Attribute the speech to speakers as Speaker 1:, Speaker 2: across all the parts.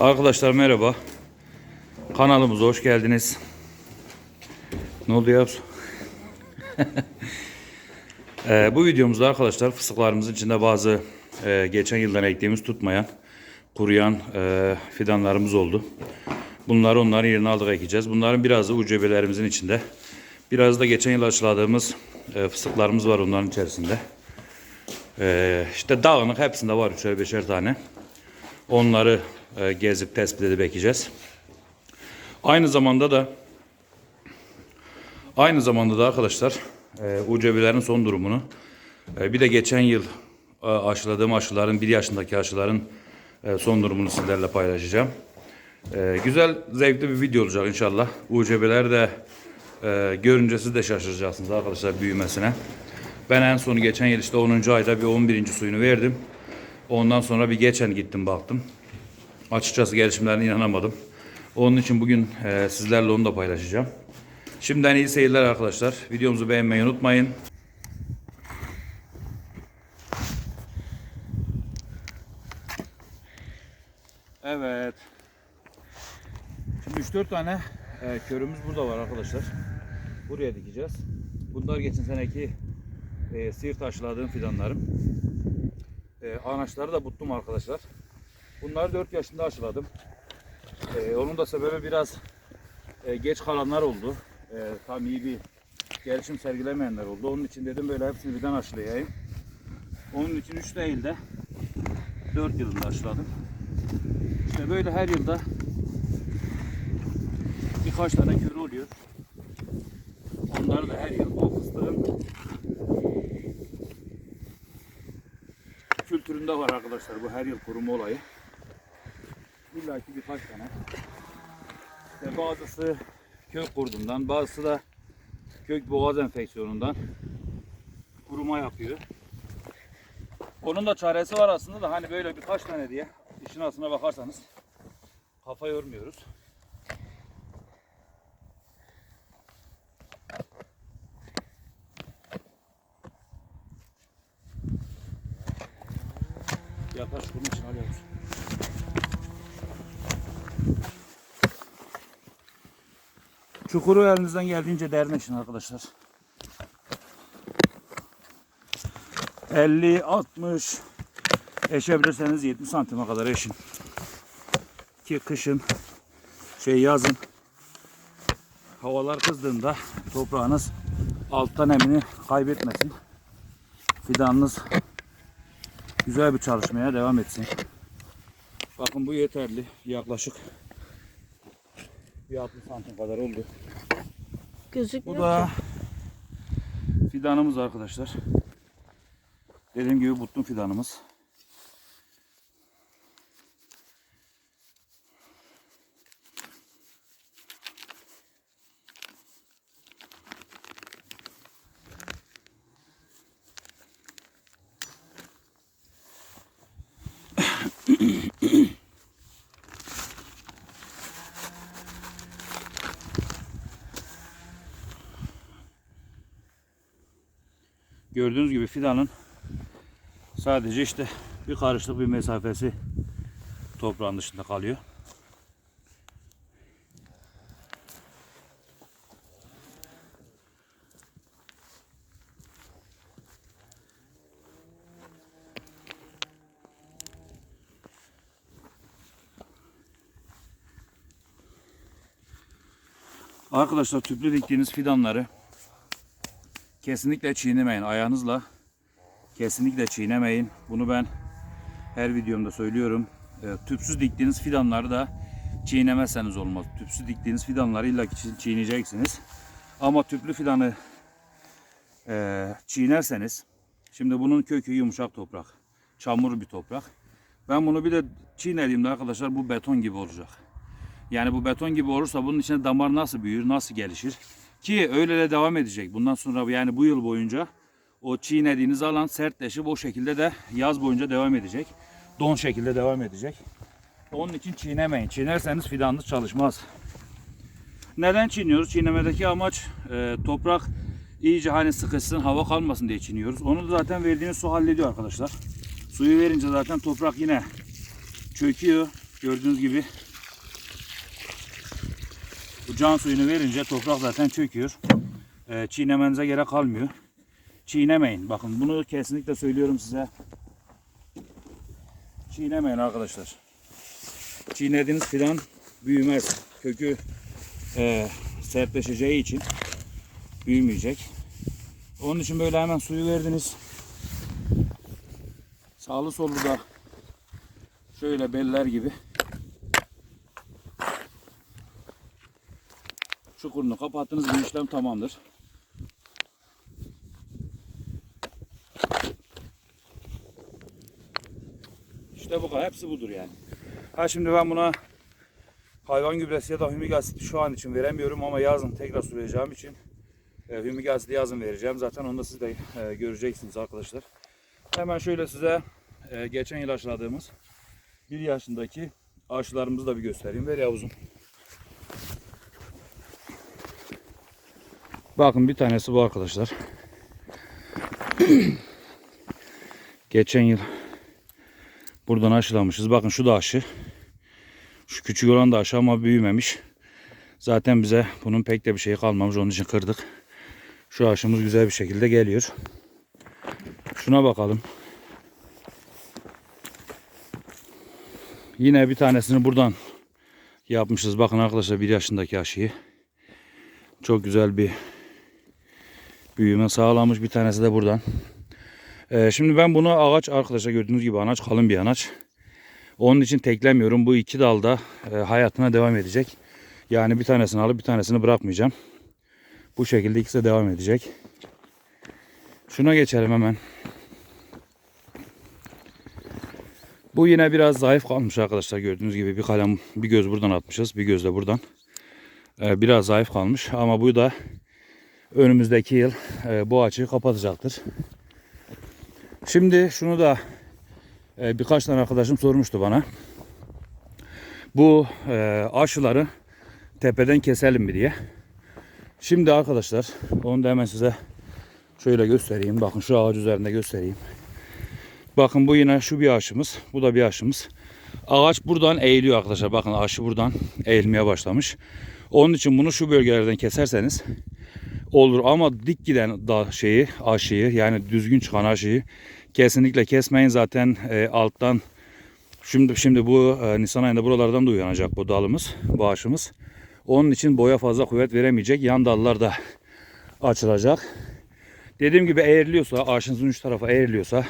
Speaker 1: Arkadaşlar merhaba. Kanalımıza hoş geldiniz. Ne oldu ya? Ee, bu videomuzda arkadaşlar fıstıklarımızın içinde bazı e, geçen yıldan ektiğimiz tutmayan, kuruyan e, fidanlarımız oldu. Bunları onların yerine aldık ekeceğiz. Bunların birazı ucubelerimizin içinde. Biraz da geçen yıl aşıladığımız e, fıstıklarımız var onların içerisinde. E, işte dağınık hepsinde var üçer beşer tane. Onları gezip tespit edip ekeceğiz. Aynı zamanda da aynı zamanda da arkadaşlar e, UCB'lerin son durumunu e, bir de geçen yıl e, aşıladığım aşıların bir yaşındaki aşıların e, son durumunu sizlerle paylaşacağım. E, güzel zevkli bir video olacak inşallah. UCB'ler de e, görünce siz de şaşıracaksınız arkadaşlar büyümesine. Ben en sonu geçen yıl işte 10. ayda bir 11. suyunu verdim. Ondan sonra bir geçen gittim baktım. Açıkçası gelişimlerine inanamadım. Onun için bugün e, sizlerle onu da paylaşacağım. Şimdiden iyi seyirler arkadaşlar. Videomuzu beğenmeyi unutmayın. Evet. Şimdi 3-4 tane e, körümüz burada var arkadaşlar. Buraya dikeceğiz. Bunlar geçen seneki e, siirt aşıladığım fidanlarım. E, anaçları da buttum arkadaşlar. Bunları 4 yaşında aşıladım. E, onun da sebebi biraz e, geç kalanlar oldu. E, tam iyi bir gelişim sergilemeyenler oldu. Onun için dedim böyle hepsini birden aşılayayım. Onun için 3 değil de 4 yılında aşıladım. İşte böyle her yılda birkaç tane kör oluyor. Onları da her yıl o fıstığın kültüründe var arkadaşlar bu her yıl kuruma olayı. İlla ki birkaç tane. İşte bazısı kök kurdundan, bazısı da kök boğaz enfeksiyonundan kuruma yapıyor. Onun da çaresi var aslında da hani böyle birkaç tane diye işin aslına bakarsanız kafa yormuyoruz. Yaklaş bunun için alıyoruz. Çukuru elinizden geldiğince derinleşin arkadaşlar. 50, 60 eşebilirseniz 70 santime kadar eşin. Ki kışın şey yazın havalar kızdığında toprağınız alttan emini kaybetmesin. Fidanınız güzel bir çalışmaya devam etsin. Bakın bu yeterli. Yaklaşık bir 60 santim kadar oldu. Bu
Speaker 2: Gözükmüyor
Speaker 1: da
Speaker 2: ki.
Speaker 1: fidanımız arkadaşlar. Dediğim gibi butun fidanımız. Gördüğünüz gibi fidanın sadece işte bir karışlık bir mesafesi toprağın dışında kalıyor. Arkadaşlar tüplü diktiğiniz fidanları kesinlikle çiğnemeyin. Ayağınızla kesinlikle çiğnemeyin. Bunu ben her videomda söylüyorum. E, tüpsüz diktiğiniz fidanları da çiğnemezseniz olmaz. Tüpsüz diktiğiniz fidanları illa ki çiğ- çiğneyeceksiniz. Ama tüplü fidanı e, çiğnerseniz şimdi bunun kökü yumuşak toprak. Çamur bir toprak. Ben bunu bir de çiğnediğimde arkadaşlar bu beton gibi olacak. Yani bu beton gibi olursa bunun içine damar nasıl büyür, nasıl gelişir? Ki öyle de devam edecek. Bundan sonra yani bu yıl boyunca o çiğnediğiniz alan sertleşip o şekilde de yaz boyunca devam edecek. Don şekilde devam edecek. Onun için çiğnemeyin. Çiğnerseniz fidanınız çalışmaz. Neden çiğniyoruz? Çiğnemedeki amaç e, toprak iyice hani sıkışsın, hava kalmasın diye çiğniyoruz. Onu da zaten verdiğiniz su hallediyor arkadaşlar. Suyu verince zaten toprak yine çöküyor. Gördüğünüz gibi bu can suyunu verince toprak zaten çöküyor. Ee, çiğnemenize gerek kalmıyor. Çiğnemeyin. Bakın bunu kesinlikle söylüyorum size. Çiğnemeyin arkadaşlar. Çiğnediğiniz fidan büyümez. Kökü e, sertleşeceği için büyümeyecek. Onun için böyle hemen suyu verdiniz. Sağlı sollu da şöyle beller gibi çukurunu kapattınız bu işlem tamamdır. İşte bu kadar. Hepsi budur yani. Ha şimdi ben buna hayvan gübresi ya da hümik asiti şu an için veremiyorum ama yazın tekrar süreceğim için e, hümik asiti yazın vereceğim. Zaten onu da siz de e, göreceksiniz arkadaşlar. Hemen şöyle size e, geçen yıl aşıladığımız bir yaşındaki aşılarımızı da bir göstereyim. Ver yavuzum. Bakın bir tanesi bu arkadaşlar. geçen yıl buradan aşılamışız. Bakın şu da aşı. Şu küçük olan da aşı ama büyümemiş. Zaten bize bunun pek de bir şey kalmamış. Onun için kırdık. Şu aşımız güzel bir şekilde geliyor. Şuna bakalım. Yine bir tanesini buradan yapmışız. Bakın arkadaşlar bir yaşındaki aşıyı. Çok güzel bir büyüme sağlamış. Bir tanesi de buradan. Ee, şimdi ben bunu ağaç arkadaşlar gördüğünüz gibi anaç kalın bir anaç. Onun için teklemiyorum. Bu iki dalda e, hayatına devam edecek. Yani bir tanesini alıp bir tanesini bırakmayacağım. Bu şekilde ikisi de devam edecek. Şuna geçelim hemen. Bu yine biraz zayıf kalmış arkadaşlar gördüğünüz gibi bir kalem bir göz buradan atmışız bir göz de buradan. Ee, biraz zayıf kalmış ama bu da önümüzdeki yıl e, bu açığı kapatacaktır. Şimdi şunu da e, birkaç tane arkadaşım sormuştu bana. Bu e, aşıları tepeden keselim mi diye. Şimdi arkadaşlar onu da hemen size şöyle göstereyim. Bakın şu ağaç üzerinde göstereyim. Bakın bu yine şu bir aşımız. Bu da bir aşımız. Ağaç buradan eğiliyor arkadaşlar. Bakın aşı buradan eğilmeye başlamış. Onun için bunu şu bölgelerden keserseniz olur ama dik giden da şeyi aşıyı yani düzgün çıkan aşıyı kesinlikle kesmeyin zaten e, alttan şimdi şimdi bu e, Nisan ayında buralardan da uyanacak bu dalımız bu aşımız. Onun için boya fazla kuvvet veremeyecek. Yan dallar da açılacak. Dediğim gibi eğriliyorsa ağaçınızın üç tarafa eğriliyorsa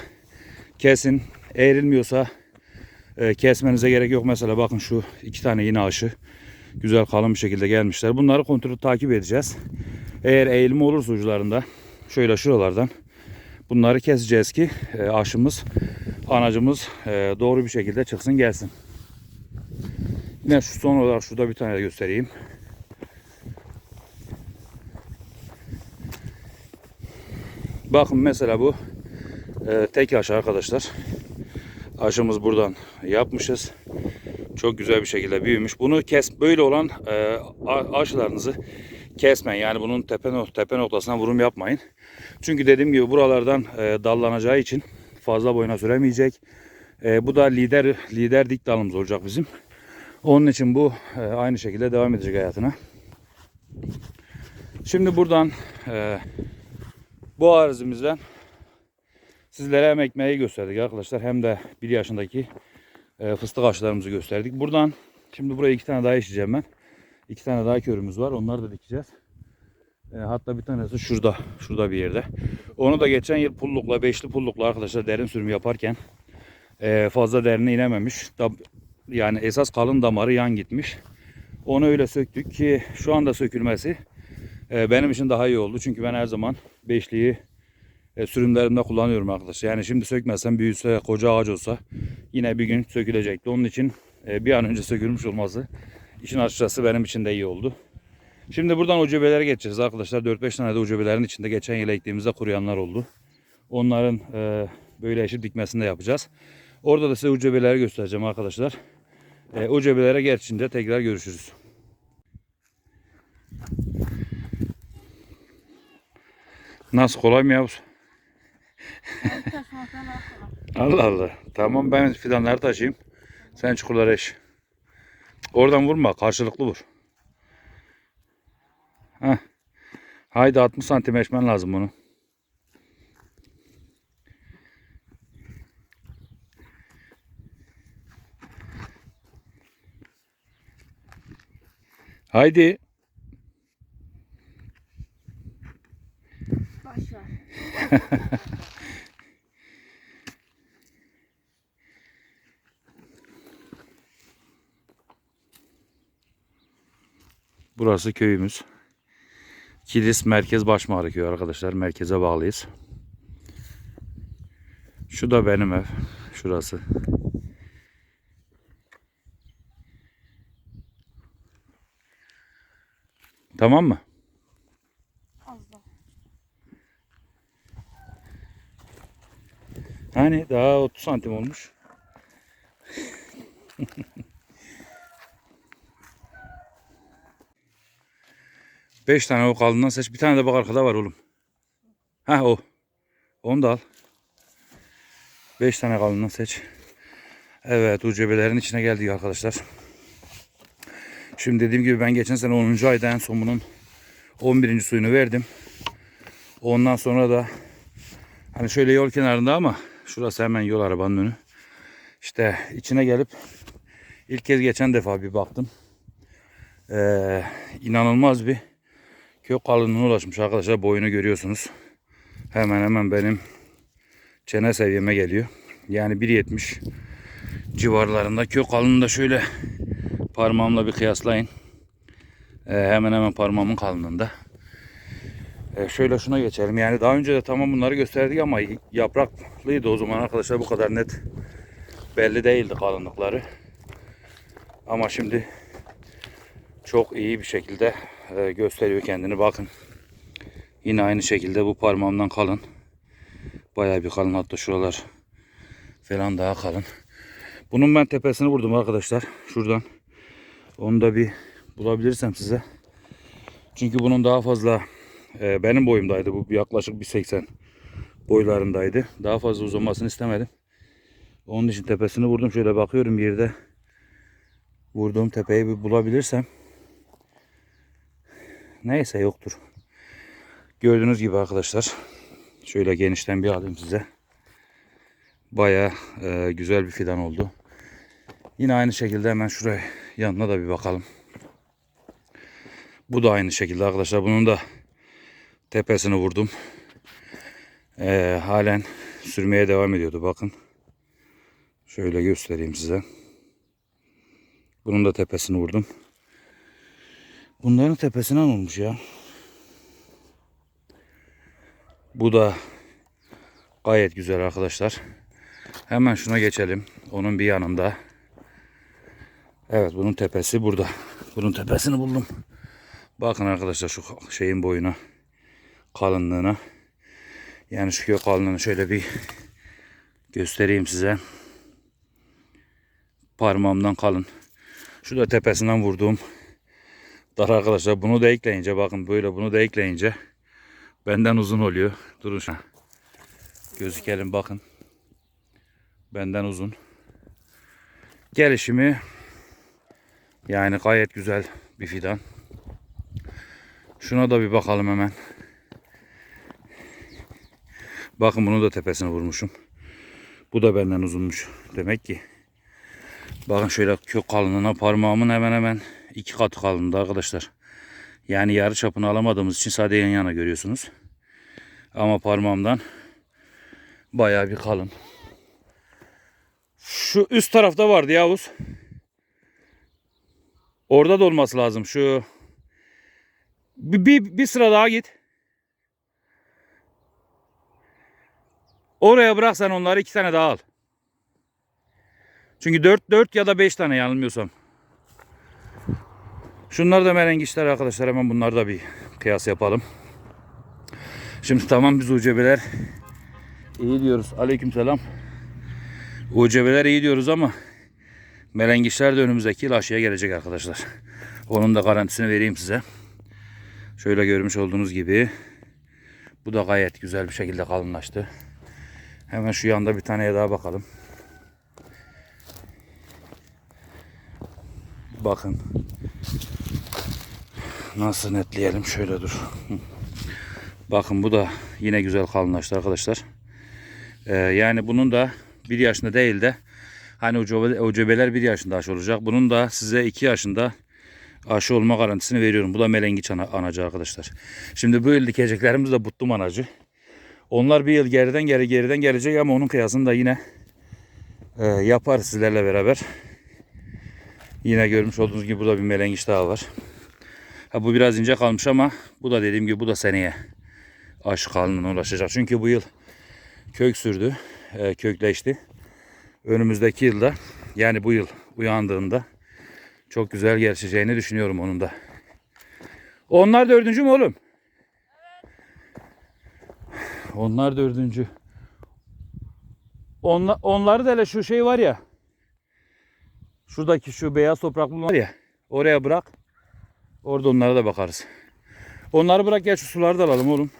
Speaker 1: kesin. Eğrilmiyorsa e, kesmenize gerek yok. Mesela bakın şu iki tane yine aşı güzel kalın bir şekilde gelmişler. Bunları kontrol takip edeceğiz. Eğer eğilme olursa uçlarında şöyle şuralardan bunları keseceğiz ki e, aşımız anacımız e, doğru bir şekilde çıksın gelsin. Yine şu son olarak şurada bir tane de göstereyim. Bakın mesela bu e, tek aşı arkadaşlar. Aşımız buradan yapmışız. Çok güzel bir şekilde büyümüş. Bunu kes böyle olan e, aşılarınızı kesmeyin. Yani bunun tepe, tepe noktasına vurum yapmayın. Çünkü dediğim gibi buralardan e, dallanacağı için fazla boyuna süremeyecek. E, bu da lider lider dik dalımız olacak bizim. Onun için bu e, aynı şekilde devam edecek hayatına. Şimdi buradan e, bu arzimizden sizlere hem ekmeği gösterdik arkadaşlar hem de bir yaşındaki e, fıstık ağaçlarımızı gösterdik. Buradan şimdi buraya iki tane daha işleyeceğim ben. İki tane daha körümüz var. Onları da dikeceğiz. E, hatta bir tanesi şurada. Şurada bir yerde. Onu da geçen yıl pullukla, beşli pullukla arkadaşlar derin sürüm yaparken e, fazla derine inememiş. Da, yani esas kalın damarı yan gitmiş. Onu öyle söktük ki şu anda sökülmesi e, benim için daha iyi oldu. Çünkü ben her zaman beşliği e, sürümlerimde kullanıyorum arkadaşlar. Yani şimdi sökmezsem büyüse koca ağaç olsa yine bir gün sökülecekti. Onun için e, bir an önce sökülmüş olması işin açıkçası benim için de iyi oldu. Şimdi buradan ucubelere geçeceğiz arkadaşlar. 4-5 tane de ucubelerin içinde geçen yıl ektiğimizde kuruyanlar oldu. Onların e, böyle eşit dikmesini de yapacağız. Orada da size ucubeleri göstereceğim arkadaşlar. E, ucubelere geçince tekrar görüşürüz. Nasıl kolay mı
Speaker 2: kolay.
Speaker 1: Allah Allah. Tamam ben fidanları taşıyayım. Sen çukurları eş. Oradan vurma. Karşılıklı vur. Heh. Haydi 60 santim eşmen lazım bunu. Haydi.
Speaker 2: Baş ver.
Speaker 1: Burası köyümüz. Kilis Merkez Başmağrı köyü arkadaşlar. Merkeze bağlıyız. Şu da benim ev. Şurası. Tamam mı?
Speaker 2: Az da.
Speaker 1: Hani daha 30 santim olmuş. Beş tane o kalından seç. Bir tane de bak arkada var oğlum. Ha o. Onu da al. Beş tane kalından seç. Evet ucebelerin içine geldik arkadaşlar. Şimdi dediğim gibi ben geçen sene 10. ayda en son bunun 11. suyunu verdim. Ondan sonra da Hani şöyle yol kenarında ama şurası hemen yol arabanın önü. İşte içine gelip ilk kez geçen defa bir baktım. Ee, inanılmaz bir kök kalınlığına ulaşmış arkadaşlar. Boyunu görüyorsunuz. Hemen hemen benim çene seviyeme geliyor. Yani 1.70 civarlarında kök kalınlığında şöyle parmağımla bir kıyaslayın. Ee, hemen hemen parmağımın kalınlığında. E, şöyle şuna geçelim. Yani daha önce de tamam bunları gösterdik ama yapraklıydı o zaman arkadaşlar bu kadar net belli değildi kalınlıkları. Ama şimdi çok iyi bir şekilde e, gösteriyor kendini. Bakın. Yine aynı şekilde bu parmağımdan kalın. Bayağı bir kalın hatta şuralar falan daha kalın. Bunun ben tepesini vurdum arkadaşlar. Şuradan. Onu da bir bulabilirsem size. Çünkü bunun daha fazla ee, benim boyumdaydı bu yaklaşık 1.80 boylarındaydı. Daha fazla uzamasını istemedim. Onun için tepesini vurdum. Şöyle bakıyorum bir yerde vurduğum tepeyi bir bulabilirsem. Neyse yoktur. Gördüğünüz gibi arkadaşlar. Şöyle genişten bir alayım size. Baya e, güzel bir fidan oldu. Yine aynı şekilde hemen şuraya yanına da bir bakalım. Bu da aynı şekilde arkadaşlar. Bunun da tepesini vurdum. Ee, halen sürmeye devam ediyordu bakın. Şöyle göstereyim size. Bunun da tepesini vurdum. Bunların tepesinden olmuş ya. Bu da gayet güzel arkadaşlar. Hemen şuna geçelim. Onun bir yanında. Evet bunun tepesi burada. Bunun tepesini buldum. Bakın arkadaşlar şu şeyin boyuna kalınlığına. Yani şu kök kalınlığını şöyle bir göstereyim size. Parmağımdan kalın. Şu da tepesinden vurduğum dar arkadaşlar. Bunu da ekleyince bakın böyle bunu da ekleyince benden uzun oluyor. Durun şu. Gözükelim bakın. Benden uzun. Gelişimi yani gayet güzel bir fidan. Şuna da bir bakalım hemen. Bakın bunu da tepesine vurmuşum. Bu da benden uzunmuş. Demek ki. Bakın şöyle kök kalınlığına parmağımın hemen hemen iki katı kalındı arkadaşlar. Yani yarı çapını alamadığımız için sadece yan yana görüyorsunuz. Ama parmağımdan bayağı bir kalın. Şu üst tarafta vardı Yavuz. Orada da olması lazım. Şu bir, bir, bir sıra daha git. Oraya bırak sen onları iki tane daha al. Çünkü dört, dört ya da beş tane yanılmıyorsam. Şunlar da merengiçler arkadaşlar. Hemen bunları da bir kıyas yapalım. Şimdi tamam biz ucebeler iyi diyoruz. Aleykümselam. Ucebeler iyi diyoruz ama merengiçler de önümüzdeki yıl aşıya gelecek arkadaşlar. Onun da garantisini vereyim size. Şöyle görmüş olduğunuz gibi bu da gayet güzel bir şekilde kalınlaştı. Hemen şu yanda bir taneye daha bakalım. Bakın. Nasıl netleyelim şöyle dur. Bakın bu da yine güzel kalınlaştı arkadaşlar. Ee, yani bunun da bir yaşında değil de hani ucube, ucubeler bir yaşında aşı olacak. Bunun da size iki yaşında aşı olma garantisini veriyorum. Bu da melengiç ana, anacı arkadaşlar. Şimdi bu yıl dikeceklerimiz de buttum anacı. Onlar bir yıl geriden geri geriden gelecek ama onun kıyasını da yine e, yaparız sizlerle beraber. Yine görmüş olduğunuz gibi burada bir melengiç daha var. Ha, bu biraz ince kalmış ama bu da dediğim gibi bu da seneye aşı kalınlığına ulaşacak. Çünkü bu yıl kök sürdü, e, kökleşti. Önümüzdeki yılda yani bu yıl uyandığında çok güzel gelişeceğini düşünüyorum onun da. Onlar dördüncü mü oğlum? Onlar dördüncü. Onla, onları da hele şu şey var ya. Şuradaki şu beyaz topraklı var ya. Oraya bırak. Orada onlara da bakarız. Onları bırak gel şu suları da alalım oğlum.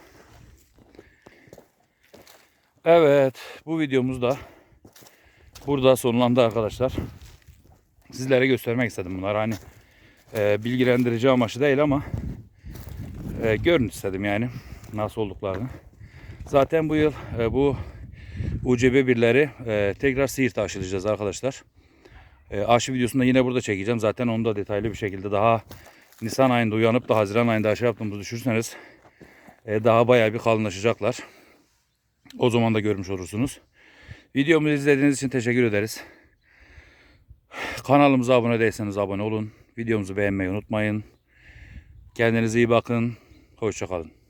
Speaker 1: Evet bu videomuz da burada sonlandı arkadaşlar. Sizlere göstermek istedim bunları hani e, bilgilendirici amaçlı değil ama e, görün istedim yani nasıl olduklarını. Zaten bu yıl e, bu UCB birleri e, tekrar Siirt'e aşılayacağız arkadaşlar. E, aşı videosunu da yine burada çekeceğim. Zaten onu da detaylı bir şekilde daha Nisan ayında uyanıp da Haziran ayında aşı yaptığımızı düşünürseniz e, daha bayağı bir kalınlaşacaklar. O zaman da görmüş olursunuz. Videomuzu izlediğiniz için teşekkür ederiz. Kanalımıza abone değilseniz abone olun. Videomuzu beğenmeyi unutmayın. Kendinize iyi bakın. Hoşçakalın.